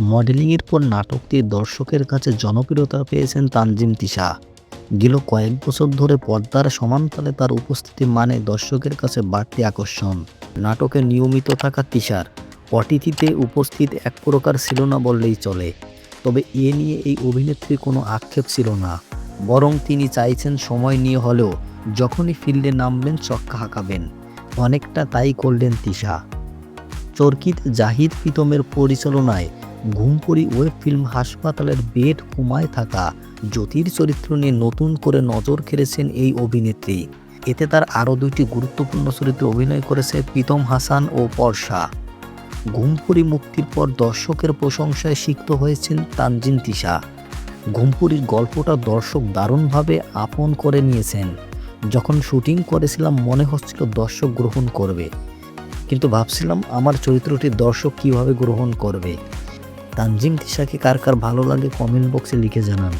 মডেলিংয়ের পর নাটকটি দর্শকের কাছে জনপ্রিয়তা পেয়েছেন তানজিম তিশা। গেল কয়েক বছর ধরে পর্দার সমানতালে তার উপস্থিতি মানে দর্শকের কাছে বাড়তি আকর্ষণ। নাটকে নিয়মিত থাকা তিশার অতিথিতে উপস্থিত এক প্রকার ছিল না বললেই চলে। তবে এ নিয়ে এই অভিনেত্রীর কোনো আক্ষেপ ছিল না। বরং তিনি চাইছেন সময় নিয়ে হলেও যখনই ফিল্ডে নামবেন চক্কা হাঁকাবেন। অনেকটা তাই করলেন তিশা। চরকিত জাহিদ প্রীতমের পরিচালনায় ঘুমপুরি ওয়েব ফিল্ম হাসপাতালের বেড কুমায় থাকা জ্যোতির চরিত্র নিয়ে নতুন করে নজর কেড়েছেন এই অভিনেত্রী। এতে তার আরও দুইটি গুরুত্বপূর্ণ চরিত্রে অভিনয় করেছে প্রীতম হাসান ও পর্ষা। ঘুমপুরি মুক্তির পর দর্শকের প্রশংসায় সিক্ত হয়েছেন তানজিন তিশা। ঘুমপুরির গল্পটা দর্শক দারুণভাবে আপন করে নিয়েছেন। যখন শুটিং করেছিলাম, মনে হচ্ছিল দর্শক গ্রহণ করবে। কিন্তু ভাবছিলাম, আমার চরিত্রটি দর্শক কীভাবে গ্রহণ করবে? তানজিম তিশাকে কার কার ভালো লাগে কমেন্ট বক্সে লিখে জানান।